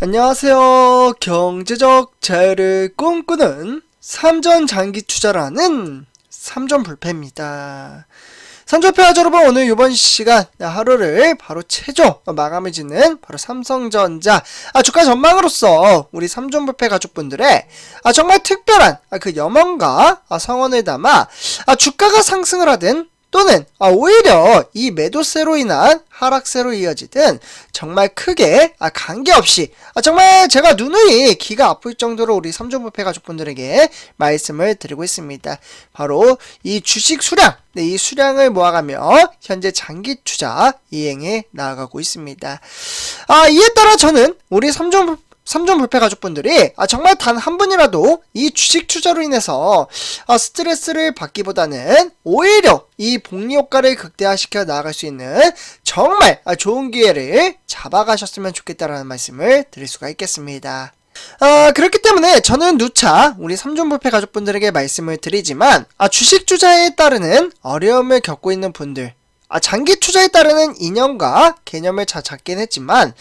안녕하세요. 경제적 자유를 꿈꾸는 삼전 장기 투자라는 삼전 불패입니다. 삼전패와 여러분 오늘 이번 시간 하루를 바로 최종 마감을 짓는 바로 삼성전자 아, 주가 전망으로서 우리 삼전 불패 가족분들의 아, 정말 특별한 아, 그 염원과 아, 성원을 담아 아, 주가가 상승을 하든 또는 아, 오히려 이 매도세로 인한 하락세로 이어지든 정말 크게 아, 관계없이 아, 정말 제가 누누이 기가 아플 정도로 우리 삼조부패 가족분들에게 말씀을 드리고 있습니다. 바로 이 주식 수량, 네, 이 수량을 모아가며 현재 장기 투자 이행해 나아가고 있습니다. 아, 이에 따라 저는 우리 삼조 삼종 불패 가족분들이 아, 정말 단 한 분이라도 이 주식 투자로 인해서 아, 스트레스를 받기보다는 오히려 이 복리 효과를 극대화시켜 나아갈 수 있는 정말 아, 좋은 기회를 잡아가셨으면 좋겠다라는 말씀을 드릴 수가 있겠습니다. 아, 그렇기 때문에 저는 누차 우리 삼존불패 가족분들에게 말씀을 드리지만 아, 주식 투자에 따르는 어려움을 겪고 있는 분들 아, 장기 투자에 따르는 이념과 개념을 잘 잡긴 했지만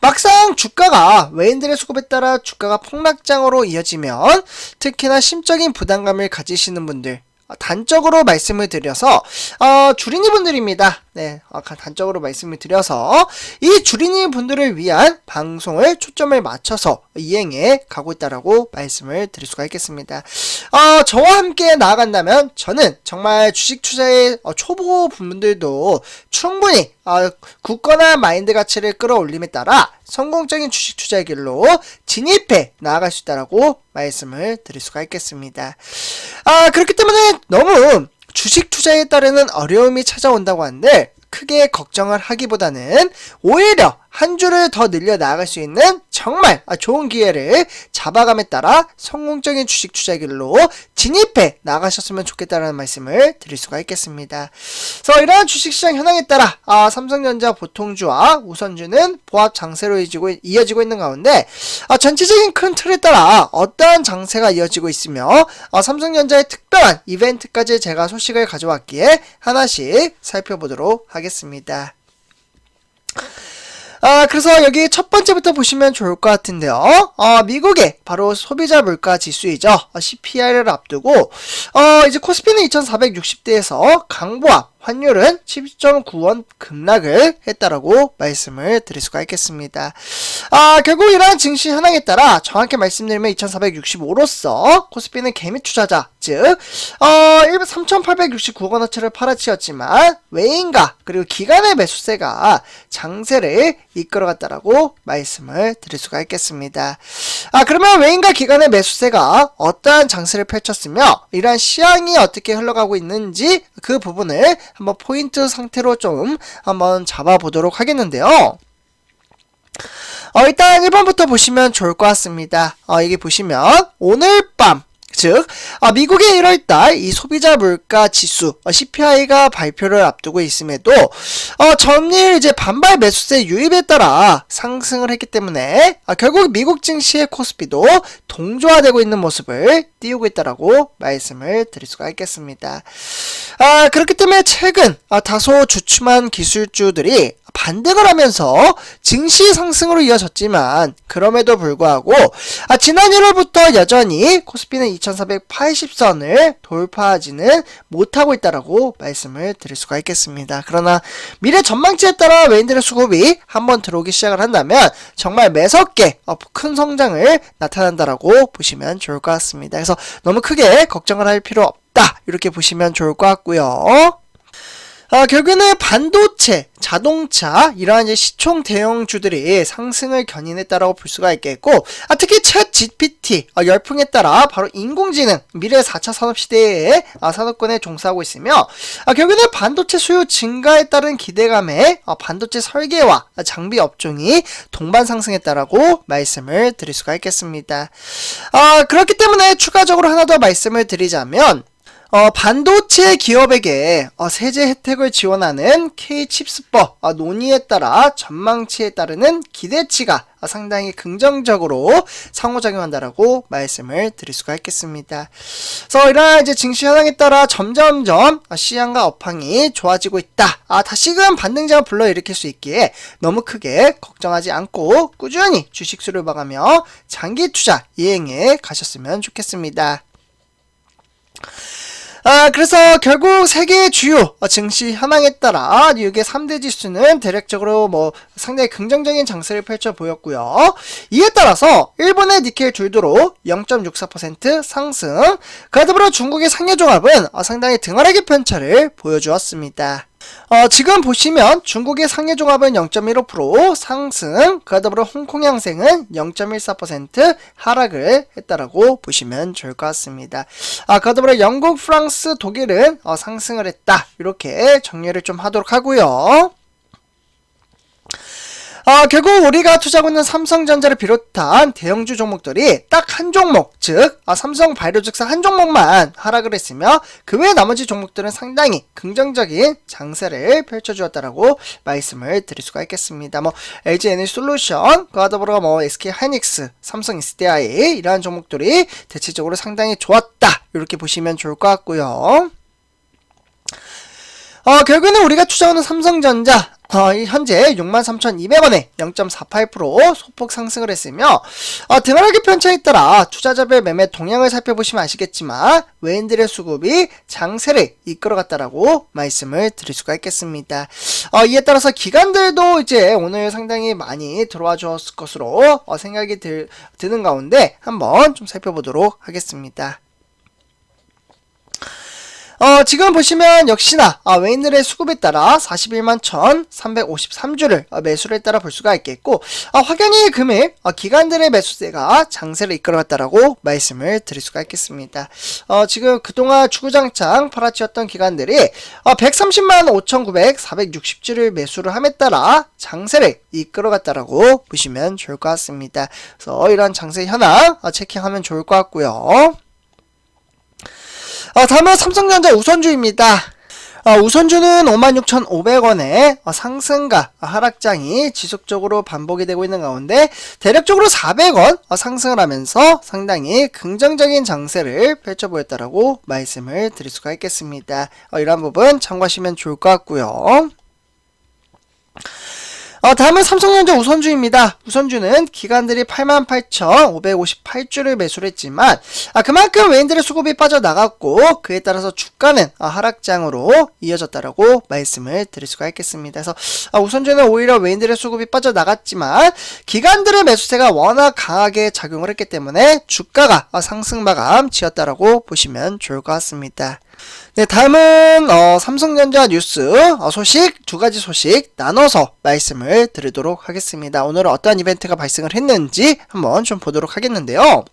막상 주가가 외인들의 수급에 따라 주가가 폭락장으로 이어지면 특히나 심적인 부담감을 가지시는 분들 아, 단적으로 말씀을 드려서 어, 주린이 분들입니다. 네, 어, 단적으로 말씀을 드려서 이 주린이 분들을 위한 방송을 초점을 맞춰서 이행해 가고 있다라고 말씀을 드릴 수가 있겠습니다. 어, 저와 함께 나아간다면 저는 정말 주식 투자의 어, 초보 분들도 충분히 어, 굳건한 마인드 가치를 끌어올림에 따라 성공적인 주식 투자의 길로 진입해 나아갈 수 있다라고 말씀을 드릴 수가 있겠습니다. 아, 그렇기 때문에 너무 주식 투자에 따르는 어려움이 찾아온다고 하는데 크게 걱정을 하기보다는 오히려 한 줄을 더 늘려 나갈 수 있는 정말 좋은 기회를 잡아감에 따라 성공적인 주식 투자 길로 진입해 나가셨으면 좋겠다는 말씀을 드릴 수가 있겠습니다. 그래서 이러한 주식시장 현황에 따라 아, 삼성전자 보통주와 우선주는 보합 장세로 이어지고 있는 가운데 아, 전체적인 큰 틀에 따라 어떠한 장세가 이어지고 있으며 아, 삼성전자의 특별한 이벤트까지 제가 소식을 가져왔기에 하나씩 살펴보도록 하겠습니다. 아, 그래서 여기 첫 번째부터 보시면 좋을 것 같은데요. 어, 미국의 바로 소비자 물가 지수이죠. 어, CPI를 앞두고, 어, 이제 코스피는 2460대에서 강보합, 환율은 10.9원 급락을 했다라고 말씀을 드릴 수가 있겠습니다. 아, 결국 이러한 증시 현황에 따라 정확히 말씀드리면 2465로서 코스피는 개미 투자자, 즉, 어, 3869원어치를 팔아치웠지만 외인가 그리고 기관의 매수세가 장세를 이끌어갔다라고 말씀을 드릴 수가 있겠습니다. 아, 그러면 외인과 기관의 매수세가 어떠한 장세를 펼쳤으며 이러한 시황이 어떻게 흘러가고 있는지 그 부분을 한번 포인트 상태로 좀 한번 잡아보도록 하겠는데요. 어, 일단 1번부터 보시면 좋을 것 같습니다. 어, 이게 보시면 오늘 밤 즉, 아, 미국의 1월달 이 소비자 물가 지수 어, CPI가 발표를 앞두고 있음에도 어, 전일 이제 반발 매수세 유입에 따라 상승을 했기 때문에 아, 결국 미국 증시의 코스피도 동조화되고 있는 모습을 띄우고 있다라고 말씀을 드릴 수가 있겠습니다. 아, 그렇기 때문에 최근 아, 다소 주춤한 기술주들이 반등을 하면서 증시 상승으로 이어졌지만 그럼에도 불구하고 아, 지난 1월부터 여전히 코스피는 2480선을 돌파하지는 못하고 있다라고 말씀을 드릴 수가 있겠습니다. 그러나 미래 전망치에 따라 외인들의 수급이 한번 들어오기 시작을 한다면 정말 매섭게 어, 큰 성장을 나타난다라고 보시면 좋을 것 같습니다. 그래서 너무 크게 걱정을 할 필요 없다 이렇게 보시면 좋을 것 같고요. 아, 결국에는 반도체, 자동차 이러한 이제 시총 대형주들이 상승을 견인했다라고 볼 수가 있겠고 아, 특히 챗 GPT 아, 열풍에 따라 바로 인공지능 미래 4차 산업시대의 아, 산업군에 종사하고 있으며 아, 결국에는 반도체 수요 증가에 따른 기대감에 아, 반도체 설계와 아, 장비 업종이 동반 상승했다라고 말씀을 드릴 수가 있겠습니다. 아, 그렇기 때문에 추가적으로 하나 더 말씀을 드리자면 어, 반도체 기업에게 어, 세제 혜택을 지원하는 K-칩스법 어, 논의에 따라 전망치에 따르는 기대치가 어, 상당히 긍정적으로 상호작용한다라고 말씀을 드릴 수가 있겠습니다. 그래서 이러한 이제 증시 현황에 따라 점점점 어, 시장과 업황이 좋아지고 있다. 아, 다시금 반등장을 불러일으킬 수 있기에 너무 크게 걱정하지 않고 꾸준히 주식수를 봐가며 장기 투자 이행에 가셨으면 좋겠습니다. 아, 그래서 결국 세계 주요 어, 증시 현황에 따라 뉴욕의 3대 지수는 대략적으로 뭐 상당히 긍정적인 장세를 펼쳐 보였고요. 이에 따라서 일본의 니켈 줄도로 0.64% 상승, 그와 더불어 중국의 상여종합은 어, 상당히 등하락의 편차를 보여주었습니다. 어, 지금 보시면 중국의 상해 종합은 0.15% 상승, 그와 더불어 홍콩 양생은 0.14% 하락을 했다라고 보시면 좋을 것 같습니다. 아, 그와 더불어 영국, 프랑스, 독일은 어, 상승을 했다. 이렇게 정리를 좀 하도록 하고요. 어, 결국 우리가 투자하고 있는 삼성전자를 비롯한 대형주 종목들이 딱 한 종목, 즉 아, 삼성 바이오직사 한 종목만 하락을 했으며 그 외 나머지 종목들은 상당히 긍정적인 장세를 펼쳐주었다라고 말씀을 드릴 수가 있겠습니다. 뭐 LG 에너지 솔루션, 그와 더불어 뭐 SK 하이닉스, 삼성 SDI 이러한 종목들이 대체적으로 상당히 좋았다 이렇게 보시면 좋을 것 같고요. 어, 결국에는 우리가 투자하는 삼성전자 현재 63,200원에 0.48% 소폭 상승을 했으며 어, 등하락의 편차에 따라 투자자별 매매 동향을 살펴보시면 아시겠지만 외인들의 수급이 장세를 이끌어갔다라고 말씀을 드릴 수가 있겠습니다. 어, 이에 따라서 기관들도 이제 오늘 상당히 많이 들어와 주었을 것으로 어, 생각이 들, 드는 가운데 한번 좀 살펴보도록 하겠습니다. 어, 지금 보시면 역시나 아, 외인들의 수급에 따라 41만 1,353주를 어, 매수를 따라 볼 수가 있겠고 아, 확연히 금일 어, 기관들의 매수세가 장세를 이끌어갔다라고 말씀을 드릴 수가 있겠습니다. 어, 지금 그동안 추구장창 팔아치웠던 기관들이 어, 130만 5,900, 460주를 매수를 함에 따라 장세를 이끌어갔다라고 보시면 좋을 것 같습니다. 그래서 이런 장세 현황 어, 체킹하면 좋을 것 같고요. 어, 다음은 삼성전자 우선주입니다. 어, 우선주는 56,500원의 어, 상승과 하락장이 지속적으로 반복이 되고 있는 가운데 대략적으로 400원 어, 상승을 하면서 상당히 긍정적인 장세를 펼쳐 보였다라고 말씀을 드릴 수가 있겠습니다. 어, 이러한 부분 참고하시면 좋을 것 같고요. 어, 다음은 삼성전자 우선주입니다. 우선주는 기관들이 88,558주를 매수를 했지만 아, 그만큼 외인들의 수급이 빠져나갔고 그에 따라서 주가는 아, 하락장으로 이어졌다라고 말씀을 드릴 수가 있겠습니다. 그래서 아, 우선주는 오히려 외인들의 수급이 빠져나갔지만 기관들의 매수세가 워낙 강하게 작용을 했기 때문에 주가가 아, 상승 마감 지었다라고 보시면 좋을 것 같습니다. 네, 다음은 어, 삼성전자 뉴스 어, 소식 두 가지 소식 나눠서 말씀을 드리도록 하겠습니다. 오늘은 어떠한 이벤트가 발생을 했는지 한번 좀 보도록 하겠는데요.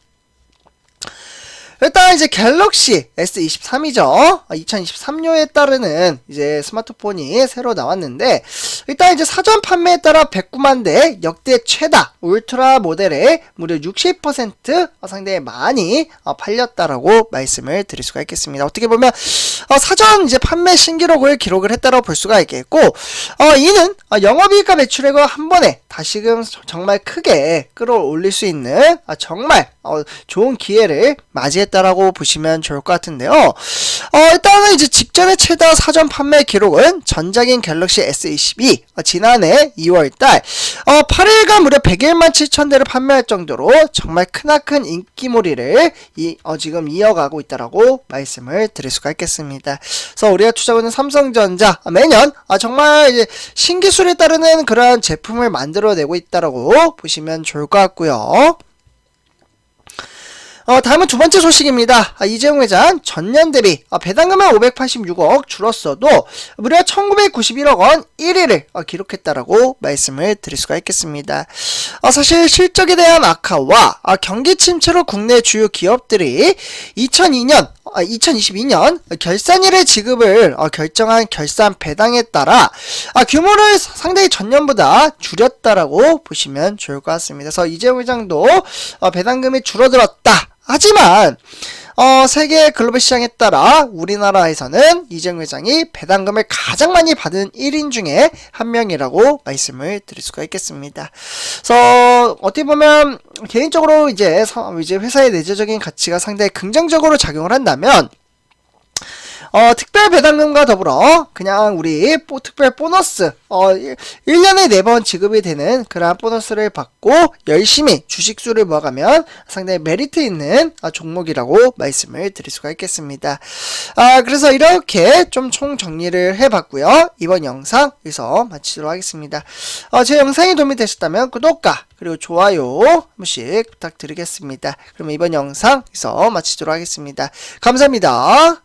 일단 이제 갤럭시 S23이죠. 2023년에 따르는 이제 스마트폰이 새로 나왔는데 일단 이제 사전 판매에 따라 109만 대 역대 최다 울트라 모델에 무려 60% 상당히 많이 어, 팔렸다라고 말씀을 드릴 수가 있겠습니다. 어떻게 보면 어, 사전 이제 판매 신기록을 기록을 했다고 볼 수가 있겠고 어, 이는 영업이익과 매출액을 한 번에 다시금 정말 크게 끌어올릴 수 있는 정말 좋은 기회를 맞이했 다라고 보시면 좋을 것 같은데요. 어, 일단은 이제 직전의 최다 사전 판매 기록은 전작인 갤럭시 S22 어, 지난해 2월달 어, 8일간 무려 101만 7천 대를 판매할 정도로 정말 크나큰 인기몰이를 이, 어, 지금 이어가고 있다라고 말씀을 드릴 수가 있겠습니다. 그래서 우리가 투자하고 있는 삼성전자 어, 매년 어, 정말 이제 신기술에 따르는 그러한 제품을 만들어내고 있다라고 보시면 좋을 것 같고요. 어, 다음은 두 번째 소식입니다. 아, 이재용 회장 전년 대비 어, 배당금은 586억 줄었어도 무려 1991억 원 1위를 어, 기록했다라고 말씀을 드릴 수가 있겠습니다. 어, 사실 실적에 대한 악화와 아, 경기 침체로 국내 주요 기업들이 2002년 2022년 아, 결산일의 지급을 어, 결정한 결산 배당에 따라 아, 규모를 상당히 전년보다 줄였다라고 보시면 좋을 것 같습니다. 그래서 이재용 회장도 어, 배당금이 줄어들었다. 하지만 어, 세계 글로벌 시장에 따라 우리나라에서는 이재용 회장이 배당금을 가장 많이 받은 1인 중에 한 명이라고 말씀을 드릴 수가 있겠습니다. 그래서 어떻게 보면 개인적으로 이제 서- 이제 회사의 내재적인 가치가 상당히 긍정적으로 작용을 한다면 어, 특별 배당금과 더불어 그냥 우리 뽀- 특별 보너스 어, 1년에 4번 지급이 되는 그러한 보너스를 받고 열심히 주식수를 모아가면 상당히 메리트 있는 아, 종목이라고 말씀을 드릴 수가 있겠습니다. 아, 그래서 이렇게 좀 총 정리를 해봤고요. 이번 영상 여기서 마치도록 하겠습니다. 어, 제 영상이 도움이 되셨다면 구독과 그리고 좋아요 한 번씩 부탁드리겠습니다. 그러면 이번 영상 여기서 마치도록 하겠습니다. 감사합니다.